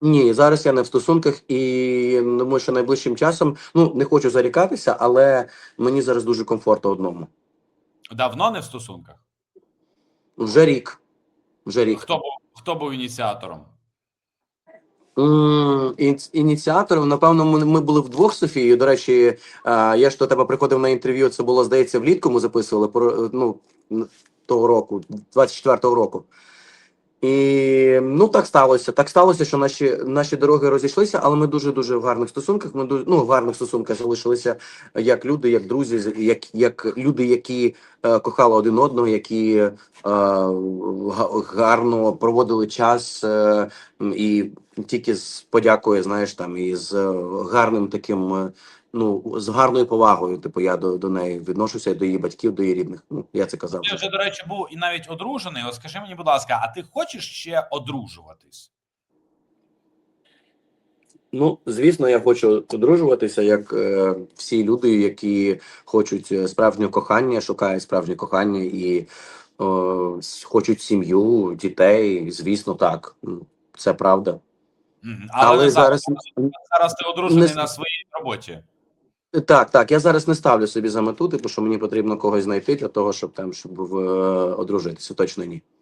Ні, зараз я не в стосунках і думаю, що найближчим часом ну не хочу зарікатися, але мені зараз дуже комфортно одному. Давно не в стосунках. Вже рік. Вже рік. Хто був хто був ініціатором? Ініціатором, напевно, ми, були вдвох Софією. До речі, я ж до тебе приходив на інтерв'ю. Це було, здається, влітку ми записували про ну, того року, 24-го року. І ну так сталося. Так сталося, що наші наші дороги розійшлися, але ми дуже дуже в гарних стосунках. Ми дуже ну в гарних стосунках залишилися як люди, як друзі, як, як люди, які е, кохали один одного, які е, гарно проводили час. Е, І тільки з подякою, знаєш, там і з е, гарним таким, е, ну з гарною повагою. Типу, я до, до неї відношуся до її батьків, до її рідних. Ну я це казав. Ти вже, до речі, був і навіть одружений. От скажи мені, будь ласка, а ти хочеш ще одружуватись? Ну, звісно, я хочу одружуватися, як е, всі люди, які хочуть е, справжнього кохання, шукають справжнє кохання і е, хочуть сім'ю, дітей. Звісно, так. Це правда. Але, не зараз зараз ти одружений не- на своїй роботі. Так, так. Я зараз не ставлю собі за мету, типу, що мені потрібно когось знайти для того, щоб там щоб е, одружитися. Точно ні.